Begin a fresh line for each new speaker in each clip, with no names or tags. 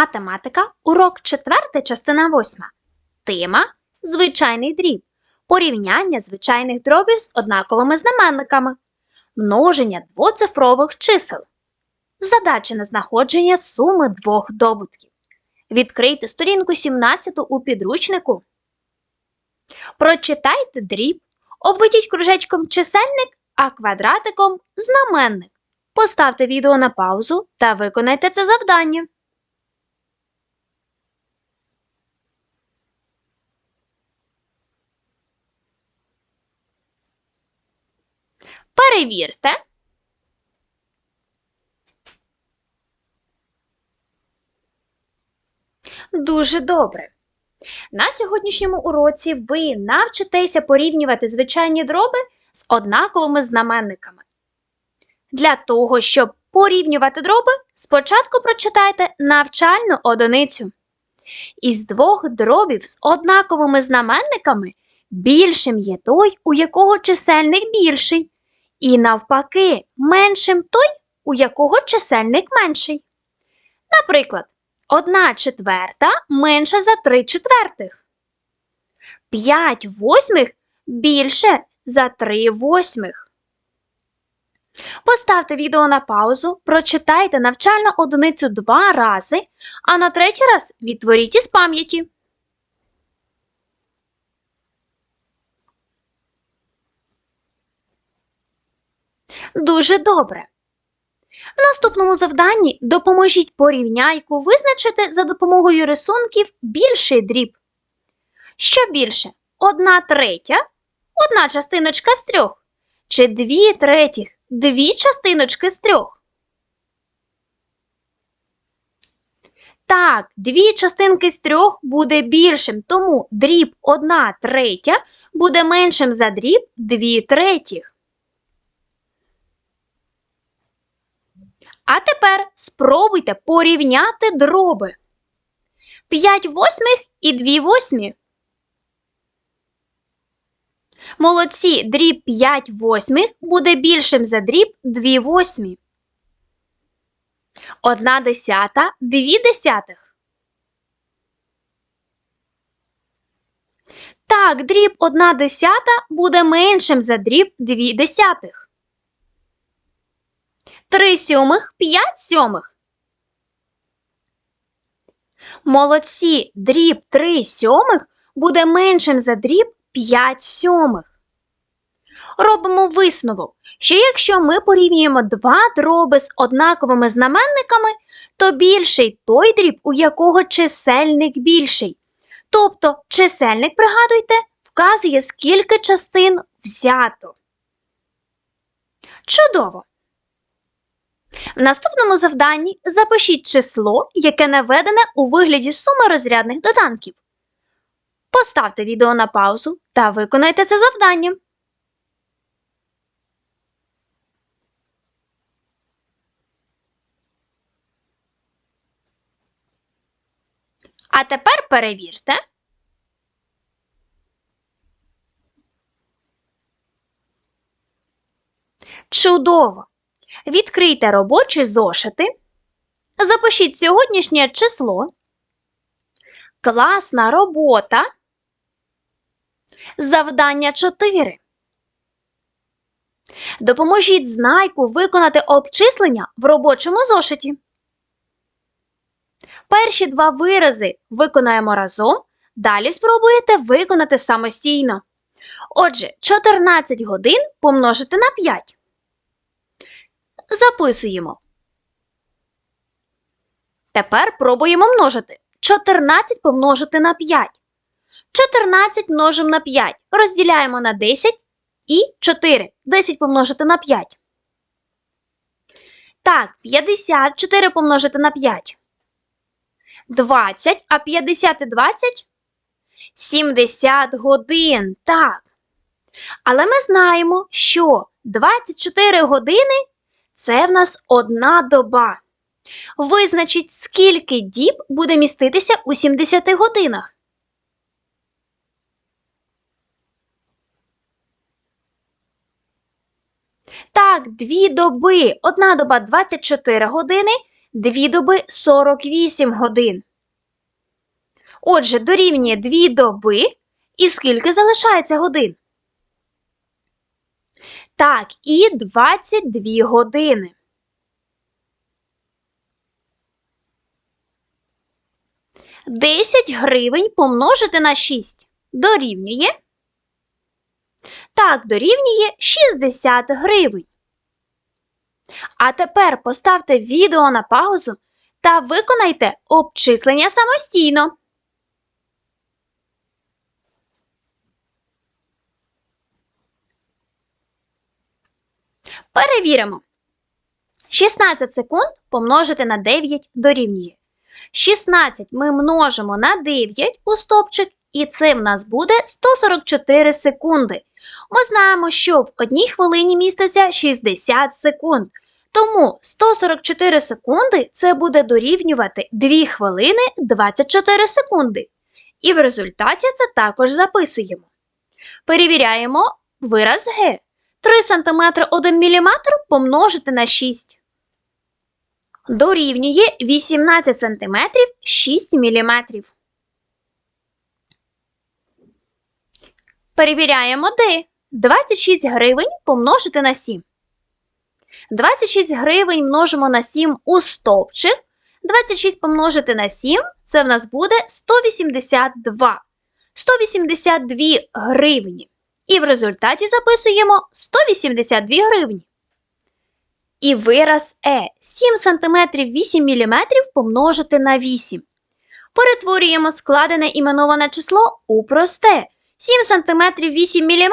Математика, урок 4, частина 8. Тема Звичайний дріб. Порівняння звичайних дробів з однаковими знаменниками. Множення двоцифрових чисел. Задача на знаходження суми двох добутків. Відкрийте сторінку 17 у підручнику. Прочитайте дріб. Обведіть кружечком чисельник, а квадратиком знаменник. Поставте відео на паузу та виконайте це завдання. Перевірте. Дуже добре. На сьогоднішньому уроці ви навчитеся порівнювати звичайні дроби з однаковими знаменниками. Для того, щоб порівнювати дроби, спочатку прочитайте навчальну одиницю. Із двох дробів з однаковими знаменниками більшим є той, у якого чисельник більший, і навпаки, меншим той, у якого чисельник менший. Наприклад, 1 четверта менша за 3 четвертих. 5 восьмих більше за 3 восьмих. Поставте відео на паузу, прочитайте навчальну одиницю два рази, а на третій раз відтворіть із пам'яті. Дуже добре. В наступному завданні допоможіть порівняйку визначити за допомогою рисунків більший дріб. Що більше? Одна третя, одна частиночка з трьох, чи дві третіх, дві частиночки з трьох. Так, дві частинки з трьох буде більшим, тому дріб одна третя буде меншим за дріб дві третіх. А тепер спробуйте порівняти дроби. 5 восьмих і 2 восьмі. Молодці, дріб 5 восьмих буде більшим за дріб 2 восьмі. Одна десята, дві десятих. Так, дріб 1 десята буде меншим за дріб 2 десятих. 3 сьомих, 5 сьомих. Молодці, дріб 3 сьомих буде меншим за дріб 5 сьомих. Робимо висновок, що якщо ми порівнюємо два дроби з однаковими знаменниками, то більший той дріб, у якого чисельник більший. Тобто чисельник, пригадуйте, вказує, скільки частин взято. Чудово! В наступному завданні запишіть число, яке наведене у вигляді суми розрядних доданків. Поставте відео на паузу та виконайте це завдання. А тепер перевірте. Чудово! Відкрийте робочі зошити. Запишіть сьогоднішнє число. Класна робота. Завдання 4. Допоможіть знайку виконати обчислення в робочому зошиті. Перші два вирази виконаємо разом. Далі спробуєте виконати самостійно. Отже, 14 годин помножити на 5. Записуємо. Тепер пробуємо множити. 14 помножити на 5. 14 множимо на 5. Розділяємо на 10 і 4. 10 помножити на 5. Так, 54 помножити на 5. 20, а 50 і 20 70 годин. Так. Але ми знаємо, що 24 години це в нас одна доба. Визначіть, скільки діб буде міститися у 70 годинах. Так, дві доби. Одна доба 24 години, 2 доби 48 годин. Отже, дорівнює 2 доби. І скільки залишається годин? Так, і 22 години. Десять гривень помножити на 6 дорівнює. Так, дорівнює 60 гривень. А тепер поставте відео на паузу та виконайте обчислення самостійно. Перевіримо. 16 секунд помножити на 9 дорівнює. 16 ми множимо на 9 у стопчик, і це в нас буде 144 секунди. Ми знаємо, що в одній хвилині міститься 60 секунд. Тому 144 секунди це буде дорівнювати 2 хвилини 24 секунди. І в результаті це також записуємо. Перевіряємо вираз Г. 3 см 1 мм помножити на 6. Дорівнює 18 см 6 мм. Перевіряємо Д. 26 гривень помножити на 7. 26 гривень множимо на 7 у стовпчик. 26 помножити на 7 це в нас буде 182. 182 гривні. І в результаті записуємо 182 гривні. І вираз Е 7 см 8 мм помножити на 8. Перетворюємо складене іменоване число у просте. 7 см 8 мм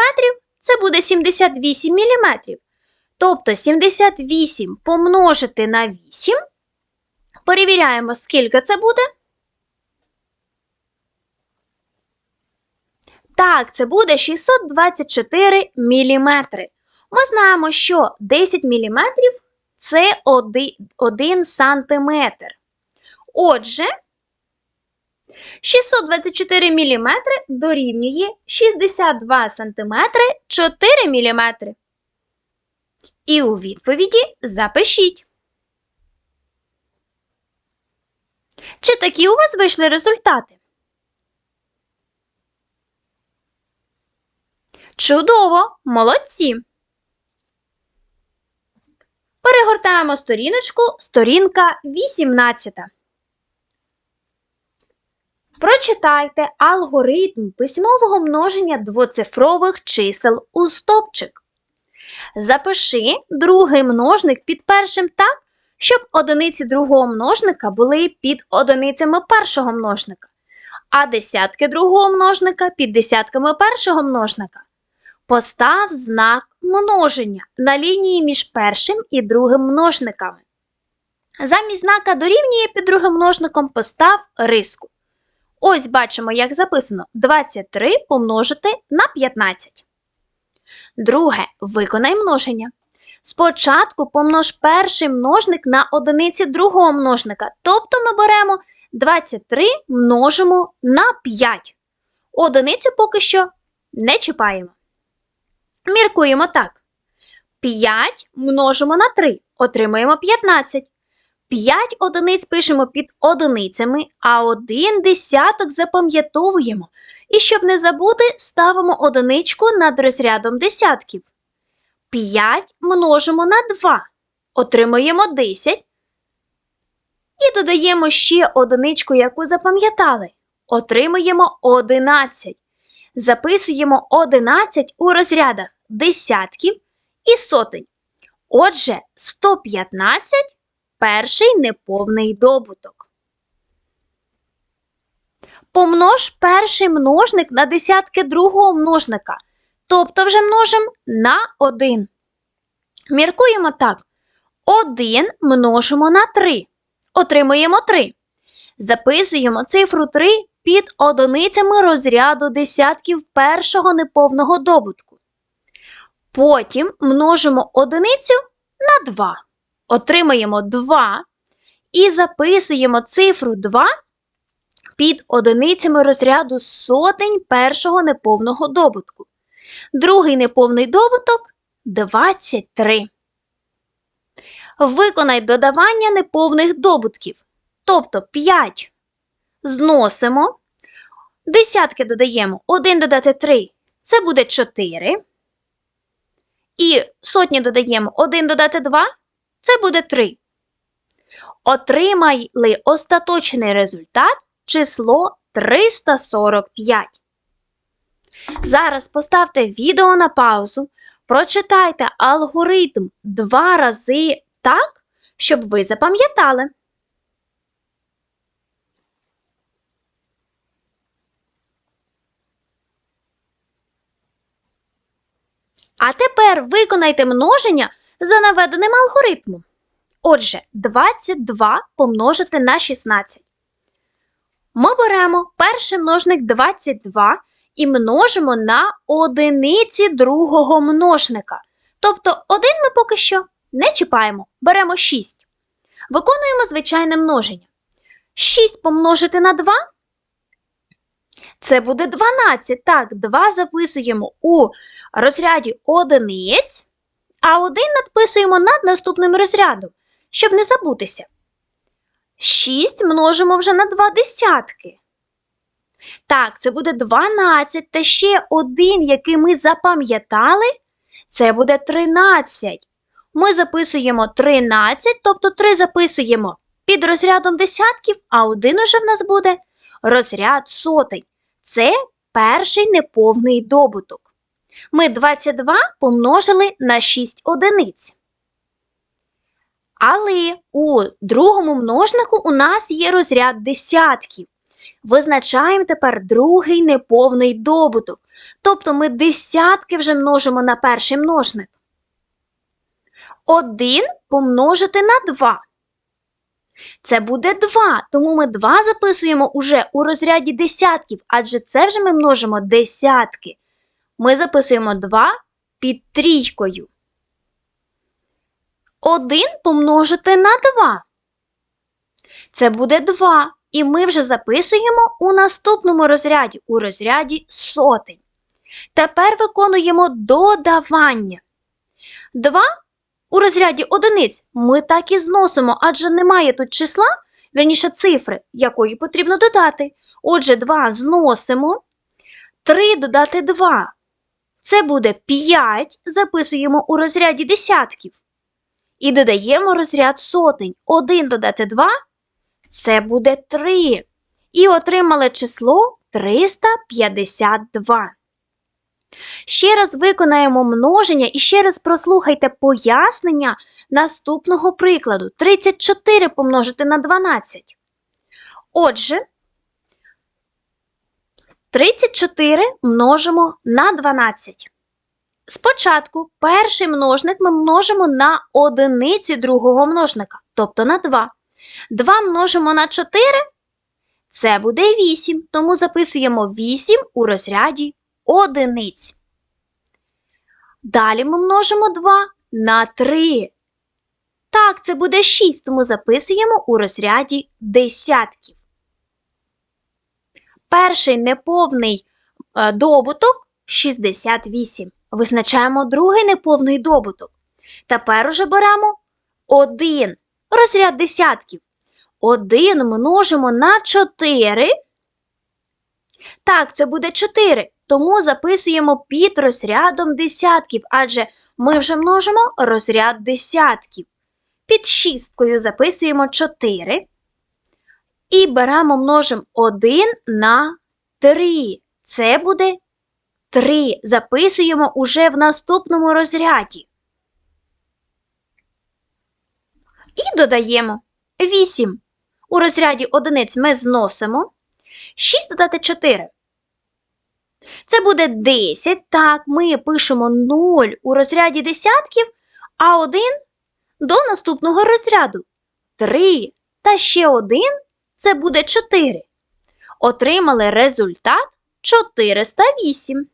це буде 78 мм. Тобто 78 помножити на 8. Перевіряємо, скільки це буде. Так, це буде 624 мм. Ми знаємо, що 10 мм це 1 см. Отже, 624 мм дорівнює 62 см 4 мм. І у відповіді запишіть. Чи такі у вас вийшли результати? Чудово! Молодці! Перегортаємо сторіночку, сторінка 18. Прочитайте алгоритм письмового множення двоцифрових чисел у стопчик. Запиши другий множник під першим так, щоб одиниці другого множника були під одиницями першого множника, а десятки другого множника під десятками першого множника. Постав знак множення на лінії між першим і другим множниками. Замість знака дорівнює під другим множником постав риску. Ось бачимо, як записано 23 помножити на 15. Друге. Виконай множення. Спочатку помнож перший множник на одиниці другого множника. Тобто ми беремо 23 множимо на 5. Одиницю поки що не чіпаємо. Міркуємо так. 5 множимо на 3, отримаємо 15. 5 одиниць пишемо під одиницями, а один десяток запам'ятовуємо. І щоб не забути, ставимо одиничку над розрядом десятків. 5 множимо на 2, отримаємо 10. І додаємо ще одиничку, яку запам'ятали. Отримуємо 11. Записуємо 11 у розрядах десятків і сотень. Отже, 115 перший неповний добуток. Помнож перший множник на десятки другого множника, тобто вже множимо на 1. Міркуємо так. 1 множимо на 3. Отримуємо 3. Записуємо цифру 3 під одиницями розряду десятків першого неповного добутку. Потім множимо одиницю на 2. Отримаємо 2 і записуємо цифру 2 під одиницями розряду сотень першого неповного добутку. Другий неповний добуток 23. Виконай додавання неповних добутків. Тобто 5 зносимо, десятки додаємо 1 додати 3 це буде 4. І сотні додаємо 1 додати 2 це буде 3. Отримали остаточний результат число 345. Зараз поставте відео на паузу, прочитайте алгоритм два рази так, щоб ви запам'ятали. А тепер виконайте множення за наведеним алгоритмом. Отже, 22 помножити на 16. Ми беремо перший множник 22 і множимо на одиниці другого множника. Тобто 1 ми поки що не чіпаємо, беремо 6. Виконуємо звичайне множення. 6 помножити на 2 це буде 12. Так, 2 записуємо у розряді одиниць, а 1 надписуємо над наступним розрядом, щоб не забутися. 6 множимо вже на 2 десятки. Так, це буде 12 та ще один, який ми запам'ятали, це буде 13. Ми записуємо 13, тобто 3 записуємо під розрядом десятків, а один уже в нас буде розряд сотень. Це перший неповний добуток. Ми 22 помножили на 6 одиниць. Але у другому множнику у нас є розряд десятків. Визначаємо тепер другий неповний добуток. Тобто ми десятки вже множимо на перший множник. 1 помножити на 2. Це буде 2, тому ми 2 записуємо уже у розряді десятків, адже це вже ми множимо десятки. Ми записуємо 2 під трійкою. 1 помножити на 2. Це буде 2. І ми вже записуємо у наступному розряді, у розряді сотень. Тепер виконуємо додавання. 2 у розряді одиниць ми так і зносимо, адже немає тут числа, верніше цифри, якої потрібно додати. Отже, 2 зносимо. 3 додати 2. Це буде 5, записуємо у розряді десятків. І додаємо розряд сотень. 1 додати 2 це буде 3. І отримали число 352. Ще раз виконаємо множення і ще раз прослухайте пояснення наступного прикладу. 34 помножити на 12. Отже, 34 множимо на 12. Спочатку перший множник ми множимо на одиниці другого множника, тобто на 2. 2 множимо на 4 це буде 8, тому записуємо 8 у розряді одиниць. Далі ми множимо 2 на 3. Так, це буде 6, тому записуємо у розряді десятків. Перший неповний е, добуток 68. Визначаємо другий неповний добуток. Тепер уже беремо 1 розряд десятків. 1 множимо на 4. Так, це буде 4. Тому записуємо під розрядом десятків, адже ми вже множимо розряд десятків. Під шісткою записуємо 4. І беремо множимо 1 на 3. Це буде 3. Записуємо уже в наступному розряді. І додаємо 8. У розряді одиниць ми зносимо. 6 додати 4. Це буде 10. Так, ми пишемо 0 у розряді десятків, а 1 до наступного розряду. 3 та ще 1 це буде 4. Отримали результат 408.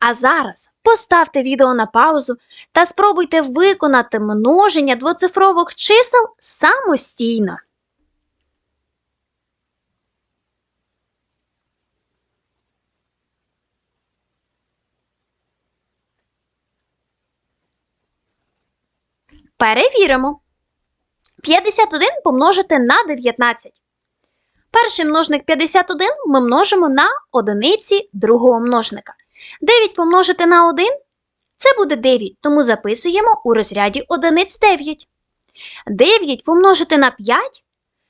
А зараз поставте відео на паузу та спробуйте виконати множення двоцифрових чисел самостійно. Перевіримо. 51 помножити на 19. Перший множник 51 ми множимо на одиниці другого множника. 9 помножити на 1 це буде 9, тому записуємо у розряді одиниць 9. 9 помножити на 5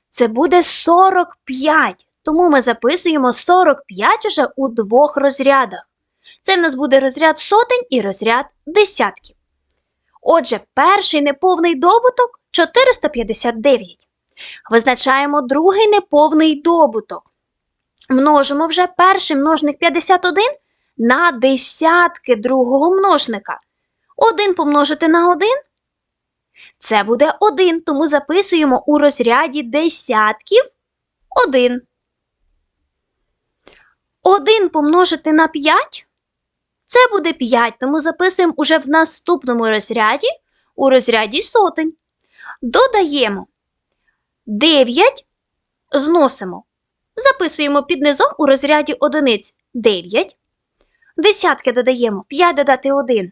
це буде 45, тому ми записуємо 45 уже у двох розрядах. Це в нас буде розряд сотень і розряд десятків. Отже, перший неповний добуток 459. Визначаємо другий неповний добуток. Множимо вже перший множник 51 на десятки другого множника. 1 помножити на 1 це буде 1, тому записуємо у розряді десятків 1. 1 помножити на 5 це буде 5, тому записуємо уже в наступному розряді у розряді сотень. Додаємо 9, зносимо. Записуємо під низом у розряді одиниць 9. Десятки додаємо 5 додати 1.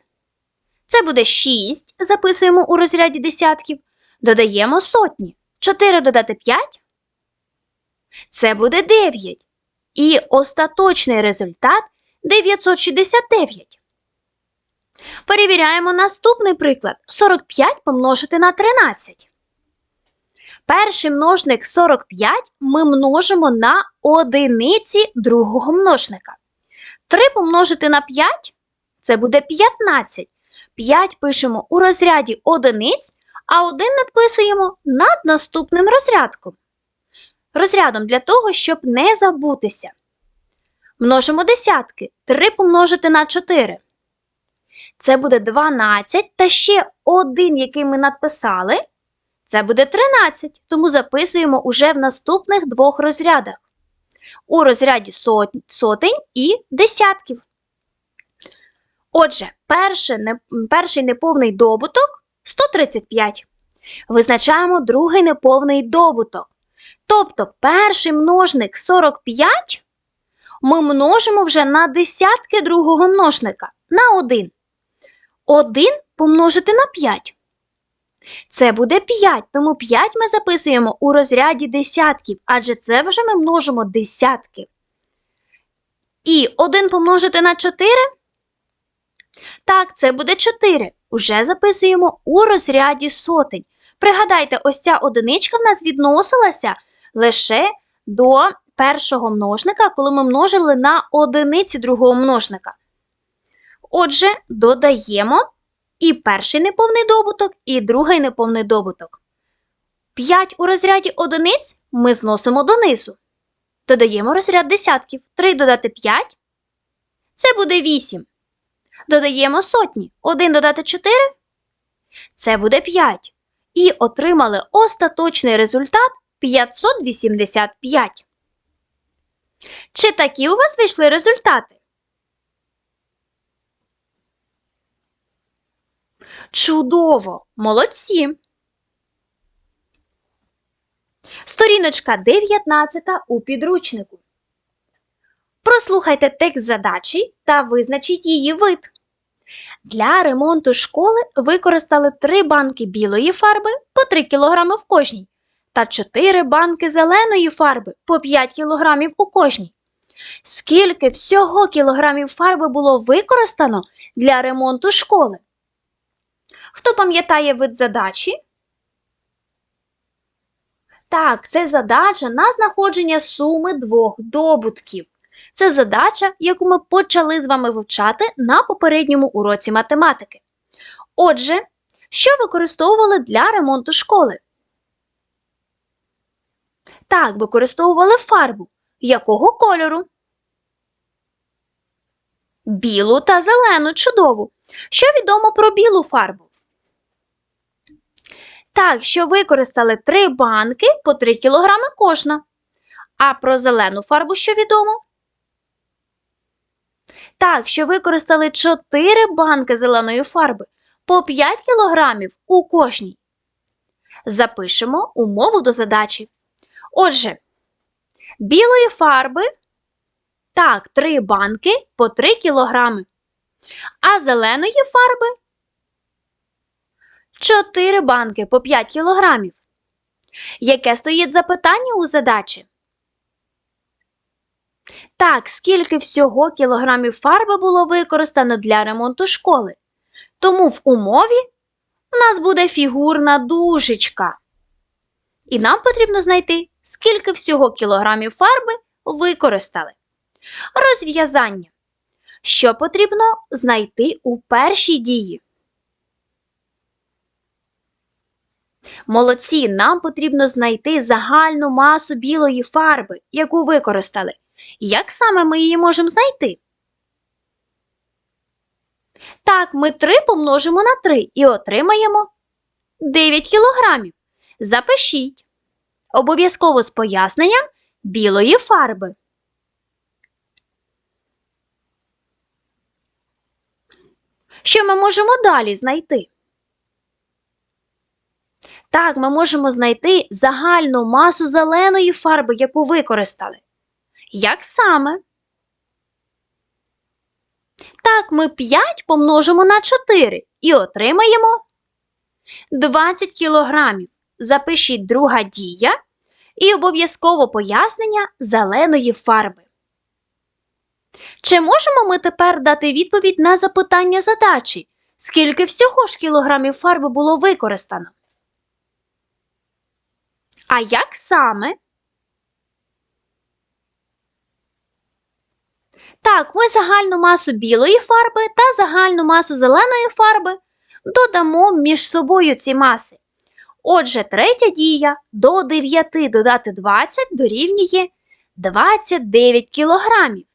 Це буде 6, записуємо у розряді десятків. Додаємо сотні. 4 додати 5. Це буде 9. І остаточний результат 969. Перевіряємо наступний приклад. 45 помножити на 13. Перший множник 45 ми множимо на одиниці другого множника. 3 помножити на 5 це буде 15. 5 пишемо у розряді одиниць, а 1 надписуємо над наступним розрядком. Розрядом для того, щоб не забутися. Множимо десятки. 3 помножити на 4. Це буде 12 та ще один, який ми надписали. Це буде 13, тому записуємо уже в наступних двох розрядах. У розряді сотень і десятків. Отже, перший, неповний добуток 135. Визначаємо другий неповний добуток. Тобто перший множник 45 ми множимо вже на десятки другого множника на 1. 1 помножити на 5. Це буде 5, тому 5 ми записуємо у розряді десятків, адже це вже ми множимо десятки. І 1 помножити на 4. Так, це буде 4. Уже записуємо у розряді сотень. Пригадайте, ось ця одиничка в нас відносилася лише до першого множника, коли ми множили на одиниці другого множника. Отже, додаємо і перший неповний добуток, і другий неповний добуток. 5 у розряді одиниць ми зносимо донизу. Додаємо розряд десятків. 3 додати 5 це буде 8. Додаємо сотні. 1 додати 4 це буде 5. І отримали остаточний результат 585. Чи такі у вас вийшли результати? Чудово! Молодці! Сторіночка 19 у підручнику. Прослухайте текст задачі та визначіть її вид. Для ремонту школи використали 3 банки білої фарби по 3 кг в кожній та 4 банки зеленої фарби по 5 кг у кожній. Скільки всього кілограмів фарби було використано для ремонту школи? Хто пам'ятає вид задачі? Так, це задача на знаходження суми двох добутків. Це задача, яку ми почали з вами вивчати на попередньому уроці математики. Отже, що використовували для ремонту школи? Так, використовували фарбу. Якого кольору? Білу та зелену чудову. Що відомо про білу фарбу? Так, що використали три банки по 3 кг кожна. А про зелену фарбу що відомо? Так, що використали 4 банки зеленої фарби по 5 кг у кожній. Запишемо умову до задачі. Отже, білої фарби так, 3 банки по 3 кг. А зеленої фарби 4 банки по 5 кілограмів. Яке стоїть запитання у задачі? Так, скільки всього кілограмів фарби було використано для ремонту школи? Тому в умові у нас буде фігурна дужечка. І нам потрібно знайти, скільки всього кілограмів фарби використали. Розв'язання. Що потрібно знайти у першій дії? Молодці, нам потрібно знайти загальну масу білої фарби, яку використали. Як саме ми її можемо знайти? Так, ми 3 помножимо на 3 і отримаємо 9 кілограмів. Запишіть. Обов'язково з поясненням білої фарби. Що ми можемо далі знайти? Так, ми можемо знайти загальну масу зеленої фарби, яку використали. Як саме? Так, ми 5 помножимо на 4 і отримаємо 20 кілограмів. Запишіть друга дія і обов'язково пояснення зеленої фарби. Чи можемо ми тепер дати відповідь на запитання задачі? Скільки всього ж кілограмів фарби було використано? А як саме? Так, ми загальну масу білої фарби та загальну масу зеленої фарби додамо між собою ці маси. Отже, третя дія до 9 додати 20 дорівнює 29 кілограмів.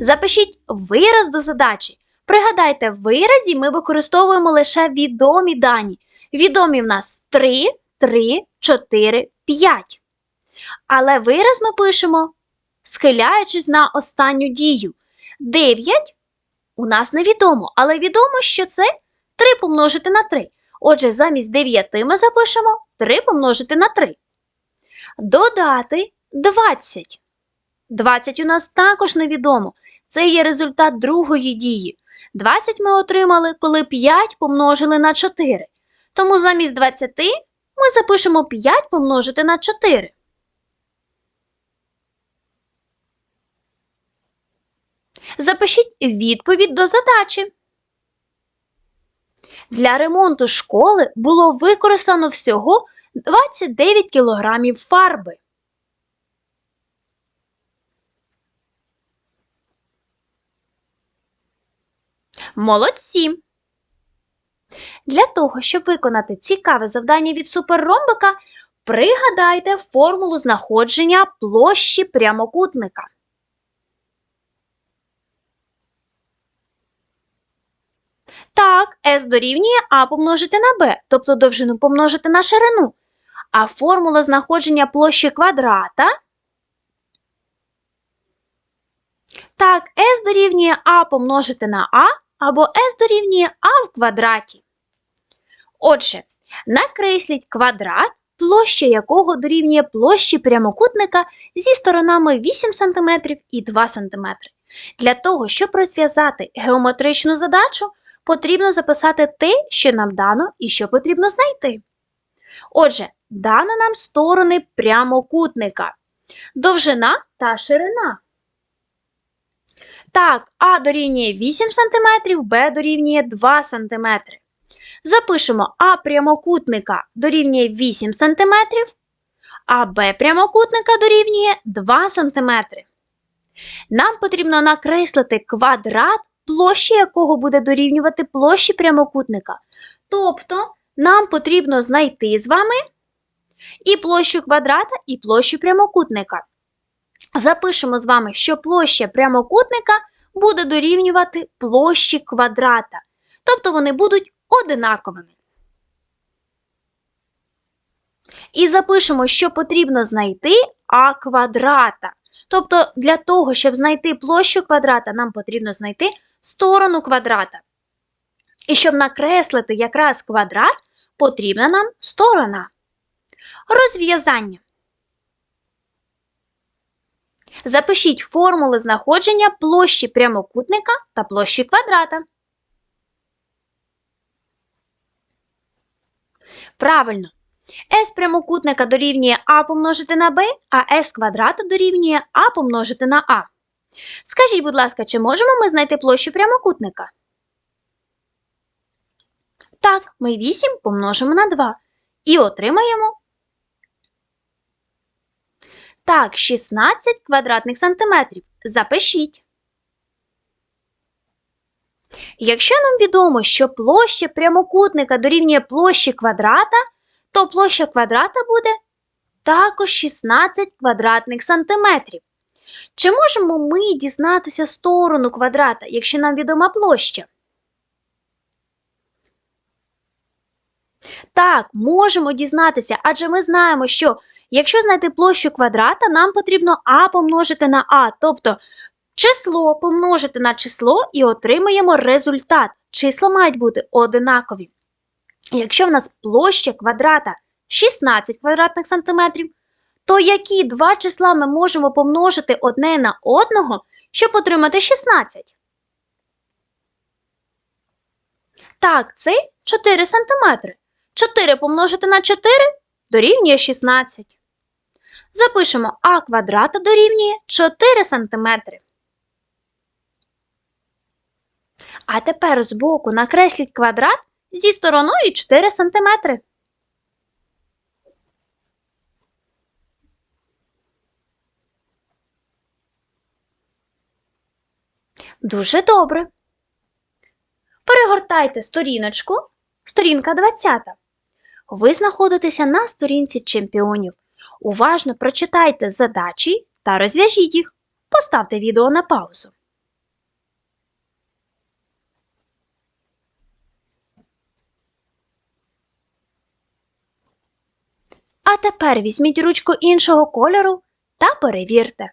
Запишіть вираз до задачі. Пригадайте, в виразі ми використовуємо лише відомі дані. Відомі в нас 3, 3, 4, 5. Але вираз ми пишемо, схиляючись на останню дію. 9 у нас невідомо, але відомо, що це 3 помножити на 3. Отже, замість 9 ми запишемо 3 помножити на 3. Додати 20. 20 у нас також невідомо. Це є результат другої дії. 20 ми отримали, коли 5 помножили на 4. Тому замість 20 ми запишемо 5 помножити на 4. Запишіть відповідь до задачі. Для ремонту школи було використано всього 29 кг фарби. Молодці! Для того, щоб виконати цікаве завдання від суперромбика, пригадайте формулу знаходження площі прямокутника. Так, S дорівнює А помножити на Б, тобто довжину помножити на ширину. А формула знаходження площі квадрата. Так, S дорівнює А помножити на А або S дорівнює А в квадраті. Отже, накресліть квадрат, площа якого дорівнює площі прямокутника зі сторонами 8 см і 2 см. Для того, щоб розв'язати геометричну задачу, потрібно записати те, що нам дано і що потрібно знайти. Отже, дано нам сторони прямокутника, довжина та ширина. Так, А дорівнює 8 см, Б дорівнює 2 см. Запишемо А прямокутника дорівнює 8 см, а Б прямокутника дорівнює 2 см. Нам потрібно накреслити квадрат, площі якого буде дорівнювати площі прямокутника. Тобто нам потрібно знайти з вами і площу квадрата, і площу прямокутника. Запишемо з вами, що площа прямокутника буде дорівнювати площі квадрата. Тобто вони будуть одинаковими. І запишемо, що потрібно знайти а квадрата. Тобто, для того, щоб знайти площу квадрата, нам потрібно знайти сторону квадрата. І щоб накреслити якраз квадрат, потрібна нам сторона. Розв'язання. Запишіть формули знаходження площі прямокутника та площі квадрата. Правильно. С прямокутника дорівнює А помножити на Б, а С квадрата дорівнює А помножити на А. Скажіть, будь ласка, чи можемо ми знайти площу прямокутника? Так, ми 8 помножимо на 2 і отримаємо так, 16 квадратних сантиметрів. Запишіть. Якщо нам відомо, що площа прямокутника дорівнює площі квадрата, то площа квадрата буде також 16 квадратних сантиметрів. Чи можемо ми дізнатися сторону квадрата, якщо нам відома площа? Так, можемо дізнатися, адже ми знаємо, що якщо знайти площу квадрата, нам потрібно а помножити на а, тобто число помножити на число і отримаємо результат. Числа мають бути одинакові. Якщо в нас площа квадрата 16 квадратних сантиметрів, то які два числа ми можемо помножити одне на одного, щоб отримати 16? Так, це 4 сантиметри. 4 помножити на 4 дорівнює 16. Запишемо а квадрата дорівнює 4 сантиметри. А тепер збоку накресліть квадрат зі стороною 4 сантиметри. Дуже добре. Перегортайте сторіночку, сторінка 20. Ви знаходитеся на сторінці чемпіонів. Уважно прочитайте задачі та розв'яжіть їх. Поставте відео на паузу. А тепер візьміть ручку іншого кольору та перевірте.